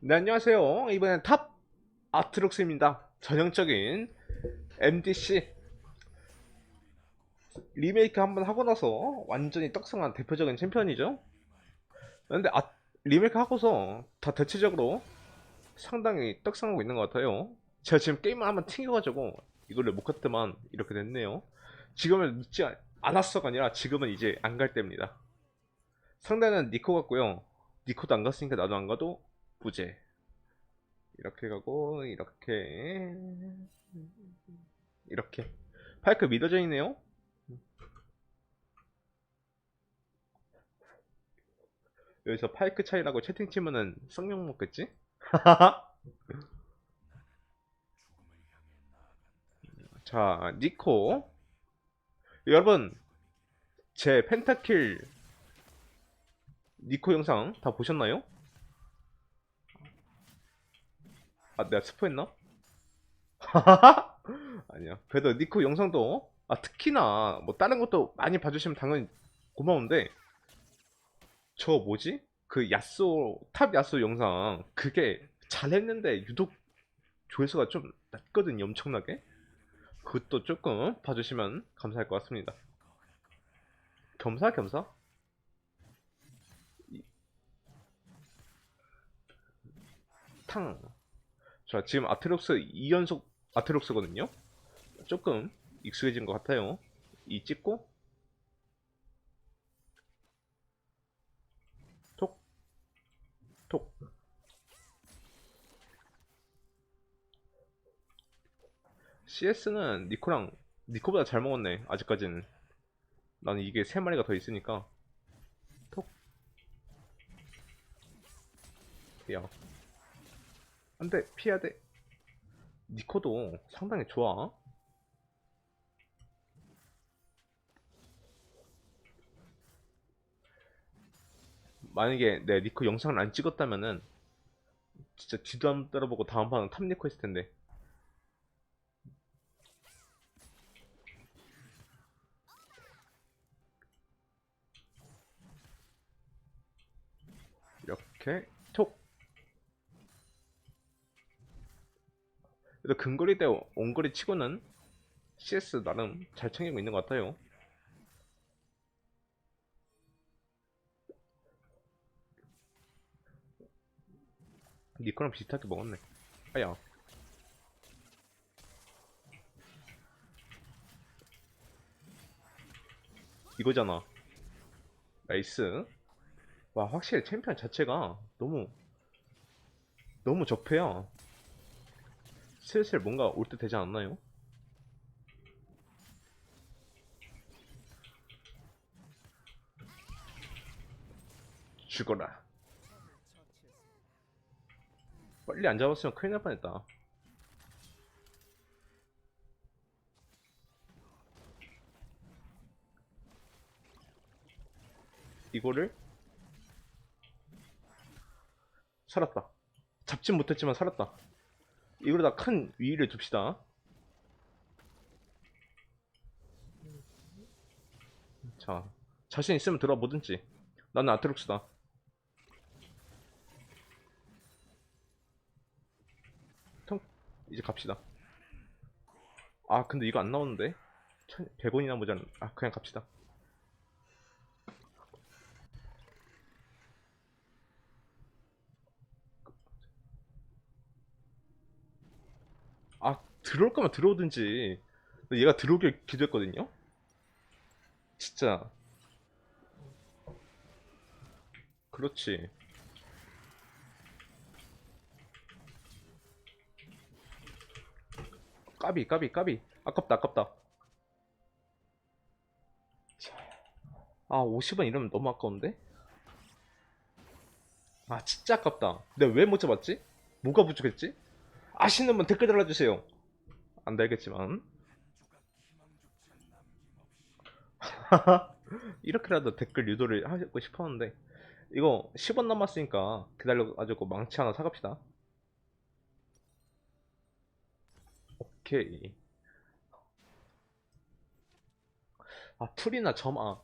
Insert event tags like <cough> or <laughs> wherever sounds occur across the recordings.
네, 안녕하세요. 이번엔 탑 아트록스입니다. 전형적인 MDC 리메이크 한번 하고 나서 완전히 떡상한 대표적인 챔피언이죠. 근데 아, 리메이크 하고서 다 대체적으로 상당히 떡상하고 있는 것 같아요. 제가 지금 게임을 한번 튕겨가지고 이거를 못 갔더만 이렇게 됐네요. 지금은 늦지 않- 않았어가 아니라 지금은 이제 안 갈 때입니다. 상대는 니코 같고요. 니코도 안 갔으니까 나도 안 가도 부재. 이렇게 가고 이렇게 이렇게 파이크 믿어져 있네요. 여기서 파이크 차이라고 채팅 치면은 성령 먹겠지? <laughs> 자, 니코. 여러분, 제 펜타킬 니코 영상 다 보셨나요? 아, 내가 스포했나? <laughs> 아니야. 그래도 니코 영상도, 아, 특히나, 뭐, 다른 것도 많이 봐주시면 당연히 고마운데, 저 뭐지? 그 야쏘, 탑 야쏘 영상, 그게 잘했는데, 유독 조회수가 좀 낮거든요, 엄청나게. 그것도 조금 봐주시면 감사할 것 같습니다. 겸사겸사? 이- 탕. 자, 지금 아트록스 2연속 아트록스거든요? 조금 익숙해진 것 같아요. 이 찍고, 톡, 톡. CS는 니코랑, 니코보다 잘 먹었네, 아직까지는. 나는 이게 세 마리가 더 있으니까. 톡. 야. 안 돼, 피해야 돼. 니코도 상당히 좋아. 만약에 내 니코 영상을 안 찍었다면은 진짜 뒤도 안 따라보고 다음 판은 탑 니코 했을 텐데. 이렇게 그래도 근거리 대 원거리 치고는 CS 나름 잘 챙기고 있는 것 같아요. 니거랑 비슷하게 먹었네. 아야. 이거잖아. 나이스. 와, 확실히 챔피언 자체가 너무, 너무 적폐야. 슬슬 뭔가 올 때 되지 않나요? 죽어라. 빨리 안 잡았으면 큰일 날 뻔했다. 이거를 살았다. 잡진 못했지만 살았다. 이거로다 큰 위를 둡시다. 자, 자신 있으면 들어 뭐든지. 나는 아트록스다. 통 이제 갑시다. 아 근데 이거 안 나오는데 100원이나 모자란 아 그냥 갑시다. 아 들어올 거면 들어오든지. 얘가 들어오길 기도했거든요? 진짜. 그렇지. 까비 까비 까비. 아깝다 아깝다. 아 50원 이러면 너무 아까운데? 아 진짜 아깝다. 근데 왜못 잡았지? 뭐가 부족했지? 아시는 분 댓글 달아주세요. 안 달겠지만. <laughs> 이렇게라도 댓글 유도를 하고 싶었는데, 이거 10원 남았으니까 기다려가지고 망치 하나 사갑시다. 오케이. 아, 풀이나 점아.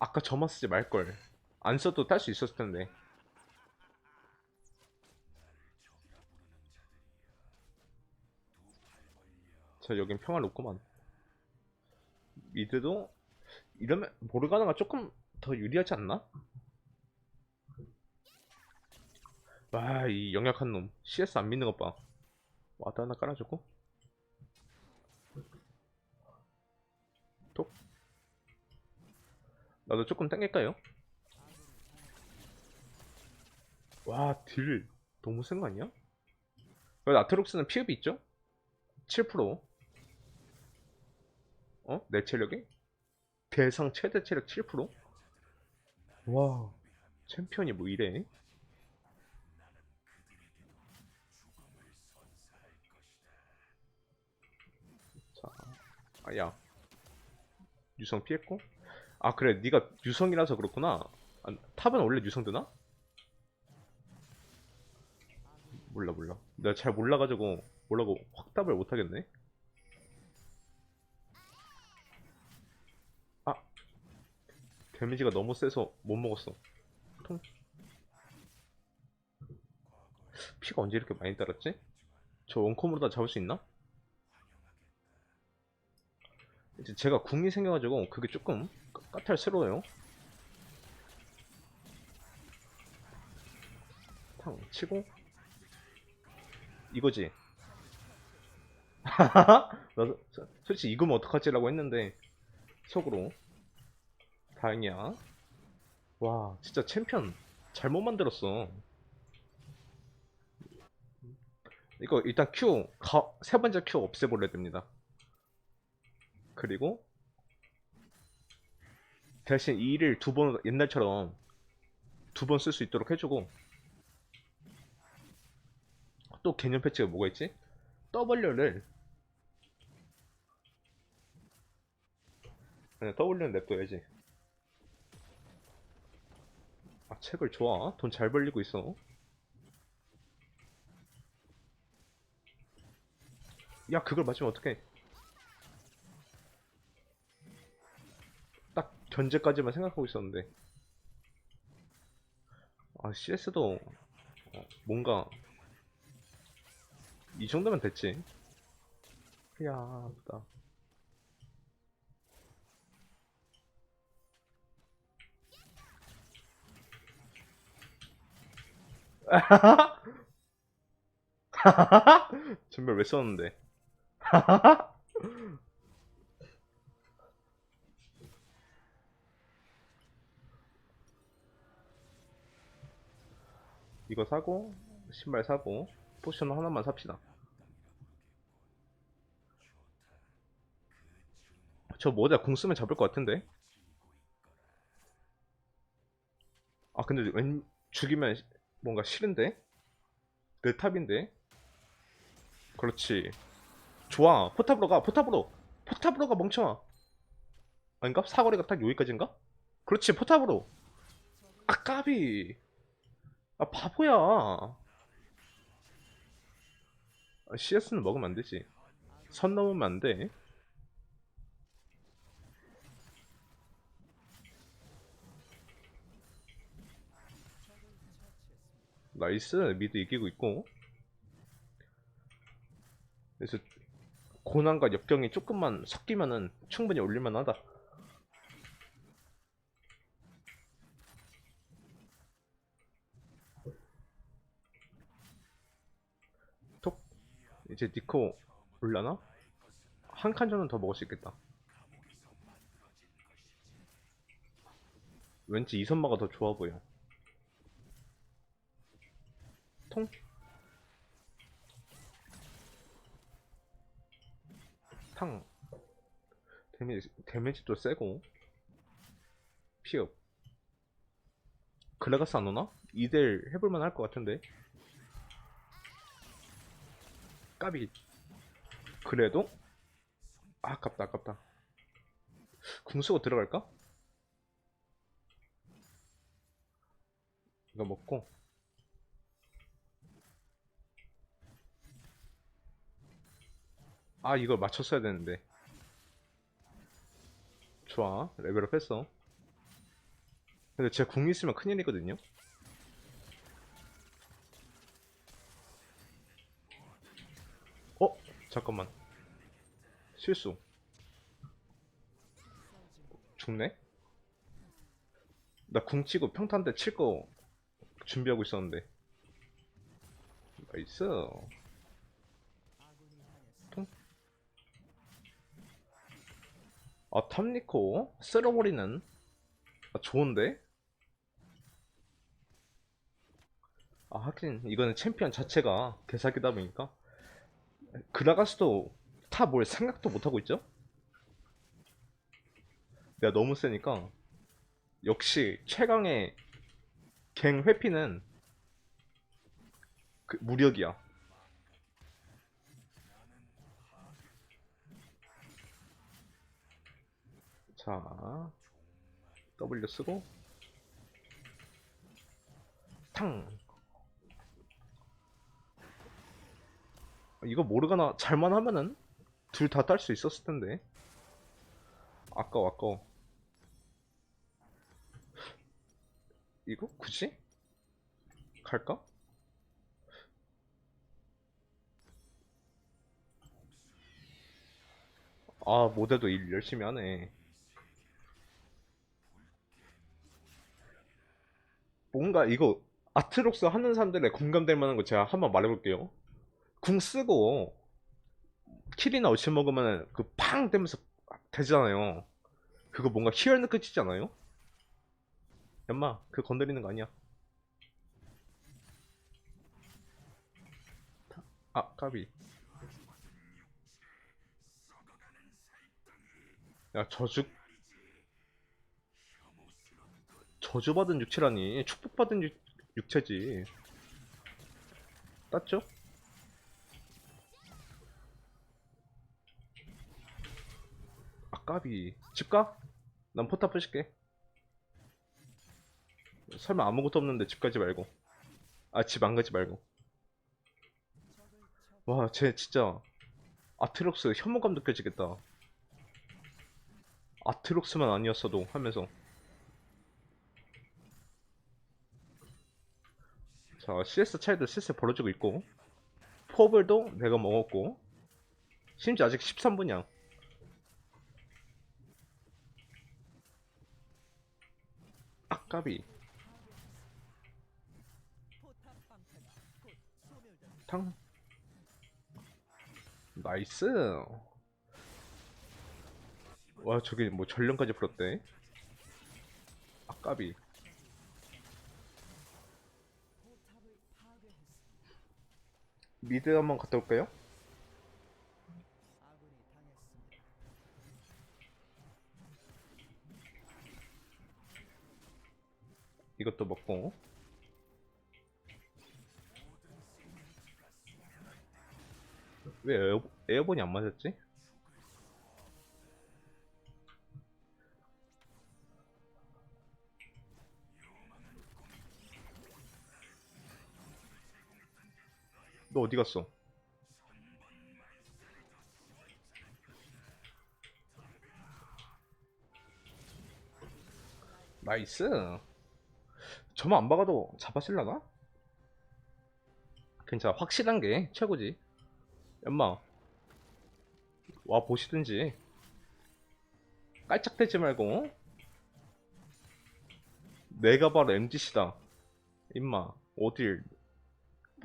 아까 점아 쓰지 말걸. 안 써도 딸수 있었을 텐데. 자, 여긴 평화롭구만. 미드도 이러면 모르가나가 조금 더 유리하지 않나? 와, 이 영약한 놈. CS 안 믿는 것 봐. 와다 하나 깔아주고. 톡. 나도 조금 당길까요? 와, 딜 너무 센 거 아니야? 그래도 아트록스는 피흡이 있죠? 7%. 어? 내 체력이? 대상 최대 체력 7%? 와, 챔피언이 뭐 이래? 자, 아야. 유성 피했고. 아, 그래. 네가 유성이라서 그렇구나. 아, 탑은 원래 유성 드나? 몰라, 몰라. 내가 잘 몰라가지고 뭐라고 확답을 못하겠네. 데미지가 너무 세서 못 먹었어. 통. 피가 언제 이렇게 많이 따랐지? 저 원콤으로 다 잡을 수 있나? 이제 제가 궁이 생겨가지고 그게 조금 까- 까탈스러워요. 탕 치고 이거지. <laughs> 서- 솔직히 이거면 어떡하지라고 했는데 속으로 다행이야. 와 진짜 챔피언 잘못 만들었어. 이거 일단 Q 가- 세 번째 Q 없애버려야 됩니다. 그리고 대신 2를 두번 옛날처럼 두 번 쓸 수 있도록 해주고 또 개념 패치가 뭐가 있지? W를 그냥 W는 냅둬야지 책을 좋아. 돈 잘 벌리고 있어. 야 그걸 맞으면 어떡해? 딱 견제까지만 생각하고 있었는데. 아 CS도 뭔가 이 정도면 됐지. 야 아프다 <laughs> 전멸 왜 썼는데? <laughs> 이거 사고 신발 사고 포션 하나만 삽시다. 저 모자 궁 쓰면 잡을 것 같은데? 아 근데 웬 죽이면 시- 뭔가 싫은데? 내 탑인데? 그렇지. 좋아. 포탑으로 가. 포탑으로. 포탑으로 가 멍청아. 아닌가? 사거리가 딱 여기까지인가? 그렇지 포탑으로. 아 까비. 아 바보야. 아, CS는 먹으면 안 되지. 선 넘으면 안 돼 나이스. 미드 이기고 있고. 그래서 고난과 역경이 조금만 섞이면은 충분히 올릴만 하다. 톡. 이제 니코 올라나? 한 칸 정도는 더 먹을 수 있겠다. 왠지 이선마가 더 좋아 보여 통 탕. 데미지, 데미지도 세고. 피업. 글라가스 안 오나? 2대1 해볼만 할 것 같은데. 까비. 그래도? 아, 아깝다 아깝다. 궁 쓰고 들어갈까? 이거 먹고 아 이걸 맞췄어야 되는데 좋아 레벨업 했어 근데 제가 궁 있으면 큰일이거든요. 어? 잠깐만. 실수. 죽네? 나 궁 치고 평탄대 칠 거 준비하고 있었는데. 나이스. 통. 아, 탐니코 쓸어버리는 아, 좋은데? 아, 하긴 이거는 챔피언 자체가 개사기다 보니까 그라가스도 타 뭘 생각도 못하고 있죠? 내가 너무 세니까 역시 최강의 갱 회피는 그 무력이야. 자, W 쓰고 탕. 이거 모르가나 잘만 하면은 둘 다 딸 수 있었을 텐데. 아까워, 아까워. 이거 굳이? 갈까? 아, 모델도 일 열심히 하네. 뭔가 이거 아트록스 하는 사람들의 공감될 만한 거 제가 한번 말해볼게요. 궁 쓰고 킬이나 어치 먹으면 그 팡 되면서 되잖아요. 그거 뭔가 희열 느껴지지 않아요? 엄마, 그 건드리는 거 아니야. 아, 까비. 야, 저주 저주받은 육체라니. 축복받은 육, 육체지. 땄죠? 아까비. 집가? 난 포탑 부실게. 설마 아무것도 없는데 집 가지 말고. 아 집 안 가지 말고. 와 쟤 진짜 아트록스 혐오감 느껴지겠다. 아트록스만 아니었어도 하면서 자, CS 차이도 슬슬 벌어지고 있고 포블도 내가 먹었고 심지어 아직 13분이야. 아까비. 탕. 나이스. 와 저기 뭐 전령까지 풀었대. 아까비 미드 한번 갔다 올까요? 이것도 먹고 왜 에어, 에어본이 안 맞았지? 너 어디 갔어? 나이스. 저만 안 박아도 잡았을라나? 괜찮아. 확실한 게 최고지. 엄마. 와, 보시든지. 깔짝대지 말고. 내가 바로 MGC다. 임마. 어딜.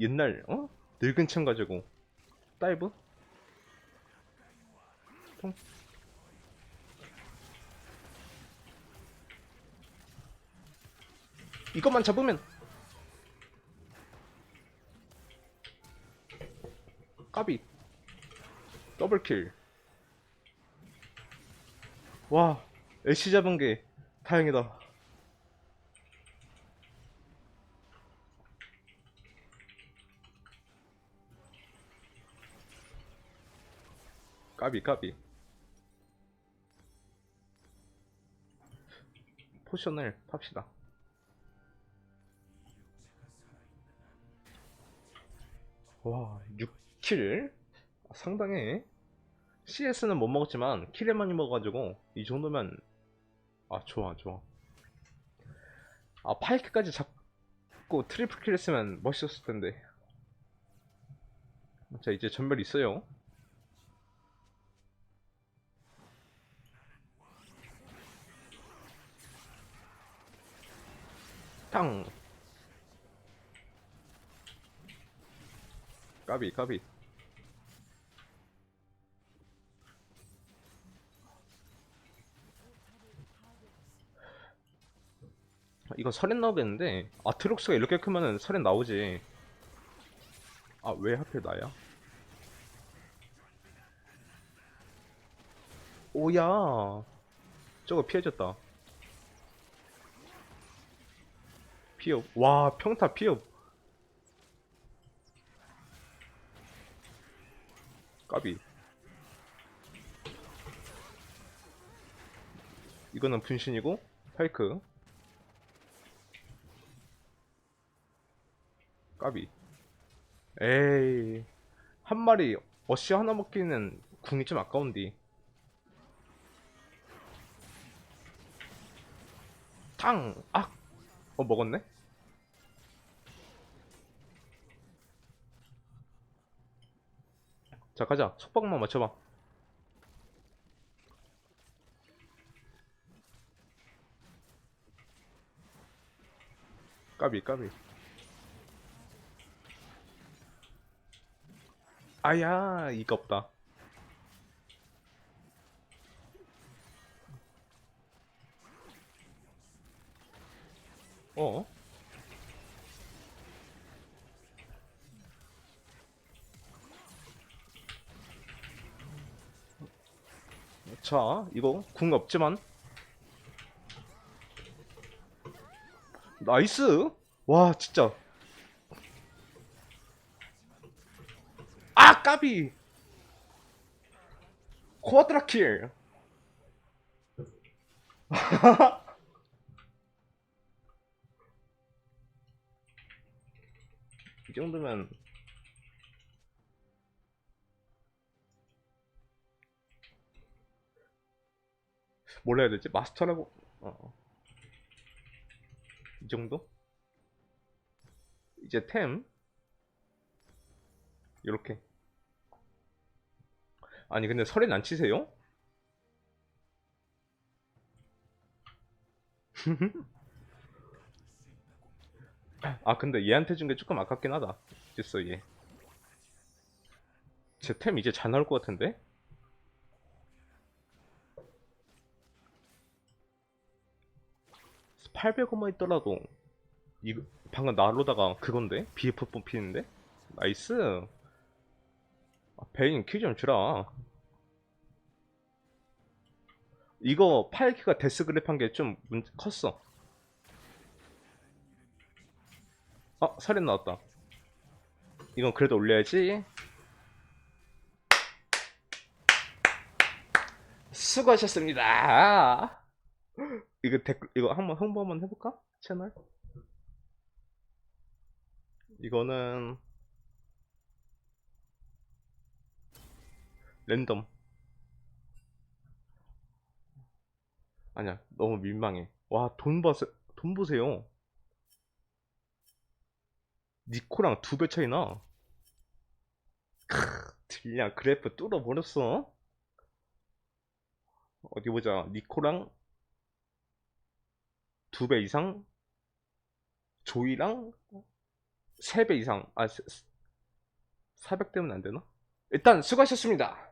옛날, 어? 늙은 층 가지고. 다이브? 통? 이것만 잡으면 까비 더블킬 와 애쉬 잡은 게 다행이다 까비 까비 포션을 팝시다 와, 6킬? 상당해. CS는 못 먹었지만 킬을 많이 먹어가지고 이 정도면 아 좋아 좋아. 아, 파이크까지 잡고 트리플 킬 했으면 멋있었을 텐데. 자, 이제 전멸 있어요. 탕! 까비, 까비. 이거 설엔 나오겠는데 아트록스가 이렇게 크면은 설엔 나오지 아 왜 하필 나야? 오야 저거 피해졌다 피업 와 평타 피업 까비 이거는 분신이고 파이크 까비. 에이. 한 마리 어시 하나 먹기는 궁이 좀 아까운디. 탕! 악! 어, 먹었네? 자, 가자. 속박만 맞춰봐. 까비, 까비. 아야, 이거 없다. 어? 자, 이거 궁 없지만. 나이스! 와, 진짜. 아 까비! 쿼드라 킬! <laughs> 이 정도면 뭘 해야 되지? 마스터라고 어. 이 정도? 이제 템 이렇게 아니 근데 설엔 안 치세요? <laughs> 아 근데 얘한테 준 게 조금 아깝긴 하다 됐어 얘제 템 이제 잘 나올 것 같은데? (800원만) 있더라도 이거 방금 나로다가 그건데 BF 뽑히는데 나이스 아, 베인 키 좀 주라. 이거 파일키가 데스 그래프한 게 좀 컸어. 아, 살인 나왔다. 이건 그래도 올려야지. 수고하셨습니다. 이거 댓글, 이거 한번 홍보 한번 해볼까? 채널? 이거는 랜덤. 아니야, 너무 민망해. 와, 돈 봐세, 돈 보세요. 니코랑 두 배 차이 나. 크, 들량 그래프 뚫어버렸어. 어디 보자. 니코랑 두 배 이상? 조이랑 세 배 이상. 아, 400 되면 안 되나? 일단 수고하셨습니다.